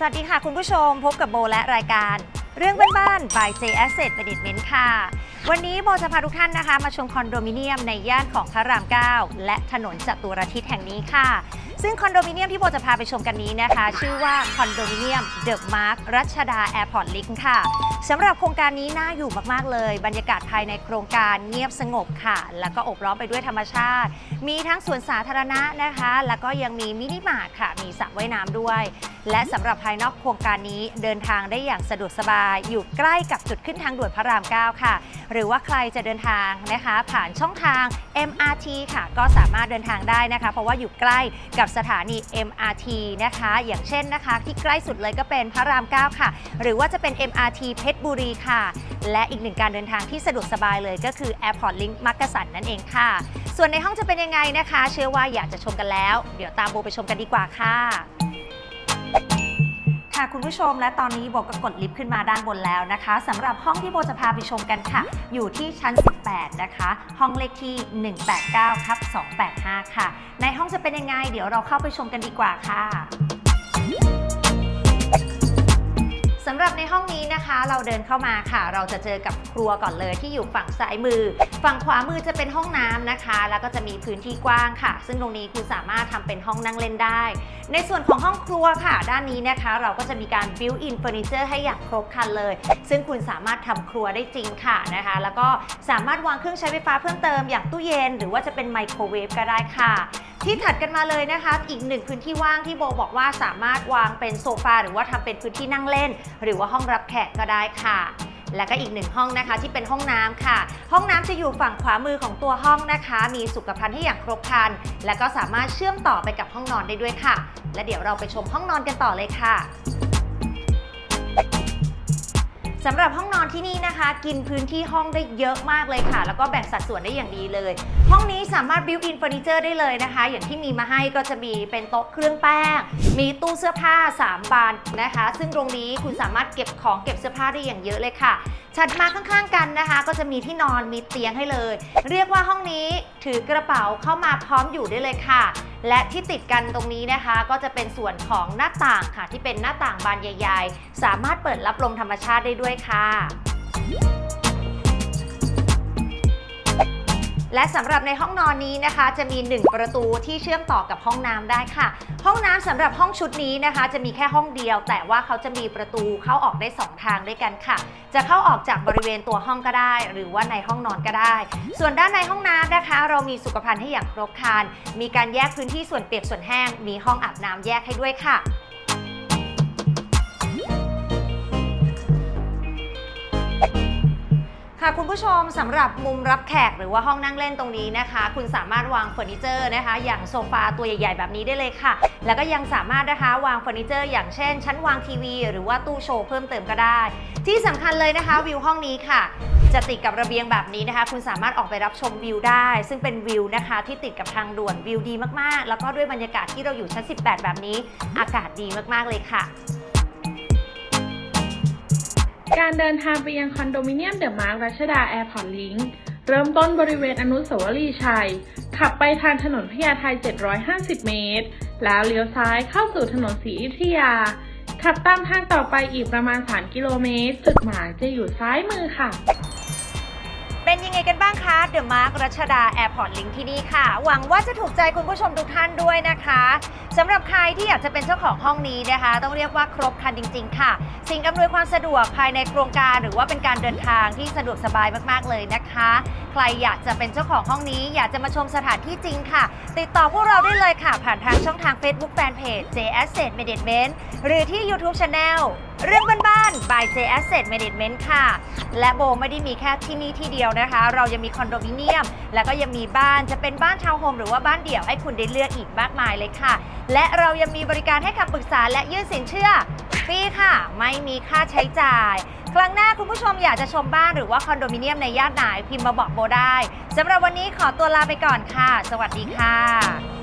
สวัสดีค่ะคุณผู้ชมพบกับโบและรายการ เรื่องบ้านๆ by J Asset Management ค่ะ วันนี้โบจะพาทุกท่านนะคะ มาชมคอนโดมิเนียมในย่านของพระราม 9 และถนนจตุรทิศแห่งนี้ค่ะ ซึ่งคอนโดมิเนียมที่โบจะพาไปชมกันนี้นะคะ ชื่อว่าคอนโดมิเนียมเดอะมาร์ครัชดาแอร์พอร์ตลิงค่ะสำหรับโครงการนี้น่าอยู่มาก ๆ เลย บรรยากาศภายในโครงการเงียบสงบค่ะ แล้วก็อบล้อมไปด้วยธรรมชาติ มีทั้งสวนสาธารณะนะคะ แล้วก็ยังมีมินิมาร์ทค่ะ มีสระว่ายน้ำด้วย และสำหรับภายนอกโครงการนี้เดินทางได้อย่างสะดวกสบาย อยู่ใกล้กับจุดขึ้นทางด่วนพระราม 9 ค่ะ หรือว่าใครจะเดินทางนะคะ ผ่านช่องทาง MRT ค่ะ ก็สามารถเดินทางได้นะคะ เพราะว่าอยู่ใกล้กับสถานี MRT นะคะ อย่างเช่นนะคะ ที่ใกล้สุดเลยก็เป็นพระราม 9 ค่ะ หรือว่าจะเป็น MRT เพชรบุรีค่ะ และอีกหนึ่งการเดินทางที่สะดวกสบายเลยก็คือ Airport Link มักกะสันนั่นเองค่ะ ส่วนในห้องจะเป็นยังไงนะคะ เชื่อว่าอยากจะชมกันแล้ว เดี๋ยวตามโบไปชมกันดีกว่าค่ะ ค่ะคุณผู้ชมและตอนนี้โบก็กดลิฟต์ขึ้นมาด้านบนแล้วนะคะสำหรับห้องที่โบจะพาไปชมกันค่ะ อยู่ที่ชั้น 18 นะคะ ห้องเลขที่ 189ทับ285 ค่ะ ในห้องจะเป็นยังไง เดี๋ยวเราเข้าไปชมกันดีกว่าค่ะ สำหรับในห้องนี้นะคะ เราเดินเข้ามาค่ะ เราจะเจอกับครัวก่อนเลยที่อยู่ฝั่งซ้ายมือ ฝั่งขวามือจะเป็นห้องน้ำนะคะ แล้วก็จะมีพื้นที่กว้างค่ะ ซึ่งตรงนี้คุณสามารถทำเป็นห้องนั่งเล่นได้ ในส่วนของห้องครัวค่ะ ด้านนี้นะคะ เราก็จะมีการ built in furniture ให้อย่างครบครันเลย ซึ่งคุณสามารถทำครัวได้จริงค่ะนะคะ แล้วก็สามารถวางเครื่องใช้ไฟฟ้าเพิ่มเติมอย่างตู้เย็น หรือว่าจะเป็นไมโครเวฟก็ได้ค่ะ ที่ถัดกันมาเลยนะคะ อีกหนึ่งพื้นที่ว่างที่โบบอกว่าสามารถวางเป็นโซฟาหรือว่าทำเป็นพื้นที่นั่งเล่น หรือว่าห้องรับแขกก็ได้ค่ะและก็อีกหนึ่งห้องนะคะที่เป็นห้องน้ำค่ะ ห้องน้ำจะอยู่ฝั่งขวามือของตัวห้องนะคะ มีสุขภัณฑ์ให้อย่างครบครัน และก็สามารถเชื่อมต่อไปกับห้องนอนได้ด้วยค่ะ และเดี๋ยวเราไปชมห้องนอนกันต่อเลยค่ะ สำหรับห้องนอนที่นี่นะคะ กินพื้นที่ห้องได้เยอะมากเลยค่ะ แล้วก็แบ่งสัดส่วนได้อย่างดีเลย ห้องนี้สามารถบิวอินเฟอร์นิเจอร์ได้เลยนะคะ อย่างที่มีมาให้ก็จะมีเป็นโต๊ะเครื่องแป้ง มีตู้เสื้อผ้า 3 บานนะคะ ซึ่งตรงนี้คุณสามารถเก็บของเก็บเสื้อผ้าได้อย่างเยอะเลยค่ะ ถัดมาข้างๆกันนะคะ ก็จะมีที่นอนมีเตียงให้เลย เรียกว่าห้องนี้ถือกระเป๋าเข้ามาพร้อมอยู่ได้เลยค่ะ และที่ติดกันตรงนี้นะคะ ก็จะเป็นส่วนของหน้าต่างค่ะ ที่เป็นหน้าต่างบานใหญ่ ๆ สามารถเปิดรับลมธรรมชาติได้ด้วยค่ะ และสำหรับในห้องนอนนี้นะคะ จะมี 1 ประตูที่เชื่อมต่อกับห้องน้ำได้ค่ะ ห้องน้ำสำหรับห้องชุดนี้นะคะ จะมีแค่ห้องเดียว แต่ว่าเขาจะมีประตูเข้าออกได้ 2 ทางด้วยกันค่ะ จะเข้าออกจากบริเวณตัวห้องก็ได้ หรือว่าในห้องนอนก็ได้ ส่วนด้านในห้องน้ำนะคะ เรามีสุขภัณฑ์ให้อย่างครบครันมีการแยกพื้นที่ส่วนเปียกส่วนแห้ง มีห้องอาบน้ำแยกให้ด้วยค่ะ ค่ะคุณผู้ชมสำหรับมุมรับแขกหรือว่าห้องนั่งเล่นตรงนี้นะคะ คุณสามารถวางเฟอร์นิเจอร์นะคะ อย่างโซฟาตัวใหญ่ ๆ แบบนี้ได้เลยค่ะ แล้วก็ยังสามารถนะคะวางเฟอร์นิเจอร์ อย่างเช่น ชั้นวางทีวี หรือว่าตู้โชว์เพิ่มเติมก็ได้ ที่สำคัญเลยนะคะวิวห้องนี้ค่ะจะติดกับระเบียงแบบนี้นะคะ คุณสามารถออกไปรับชมวิวได้ ซึ่งเป็นวิวนะคะ ที่ติดกับทางด่วนวิวดีมากๆ แล้วก็ด้วยบรรยากาศที่เราอยู่ชั้น 18 แบบนี้ อากาศดีมากๆเลยค่ะ การเดินทางไปยังคอนโดมิเนียมเดอะมาร์ครัชดาแอร์พอร์ตลิงค์เริ่มต้นบริเวณอนุสาวรีย์ชัย ขับไปทางถนนพญาไท750 เมตร แล้วเลี้ยวซ้ายเข้าสู่ถนนศรีอยุธยา ขับตามทางต่อไปอีกประมาณ 3 กิโลเมตร จุดหมายจะอยู่ซ้ายมือค่ะ เป็นยังไงกันบ้างคะเดอะมาร์ครัชดาแอร์พอร์ตลิงที่นี่ค่ะ หวังว่าจะถูกใจคุณผู้ชมทุกท่านด้วยนะคะสำหรับใครที่อยากจะเป็นเจ้าของห้องนี้นะคะ ต้องเรียกว่าครบครันจริง ๆ ค่ะ สิ่งอำนวยความสะดวกภายในโครงการ หรือว่าเป็นการเดินทางที่สะดวกสบายมากๆเลยนะคะ ใครอยากจะเป็นเจ้าของห้องนี้ อยากจะมาชมสถานที่จริงค่ะ ติดต่อพวกเราได้เลยค่ะ ผ่านทางช่องทาง Facebook Fanpage J Asset Management หรือที่ YouTube Channel เรื่องบ้านๆ by J Asset Management ค่ะ และโบไม่ได้มีแค่ที่นี่ที่เดียวนะคะ เรายังมีคอนโดมิเนียม แล้วก็ยังมีบ้านจะเป็นบ้านทาวน์โฮมหรือว่าบ้านเดี่ยวให้คุณได้เลือกอีกมากมายเลยค่ะ และเรายังมีบริการให้คำปรึกษาและยื่นสินเชื่อฟรีค่ะ ไม่มีค่าใช้จ่าย ครั้งหน้าคุณผู้ชมอยากจะชมบ้านหรือว่าคอนโดมิเนียมในย่านไหนพิมพ์มาบอกโบได้สำหรับวันนี้ขอตัวลาไปก่อนค่ะ สวัสดีค่ะ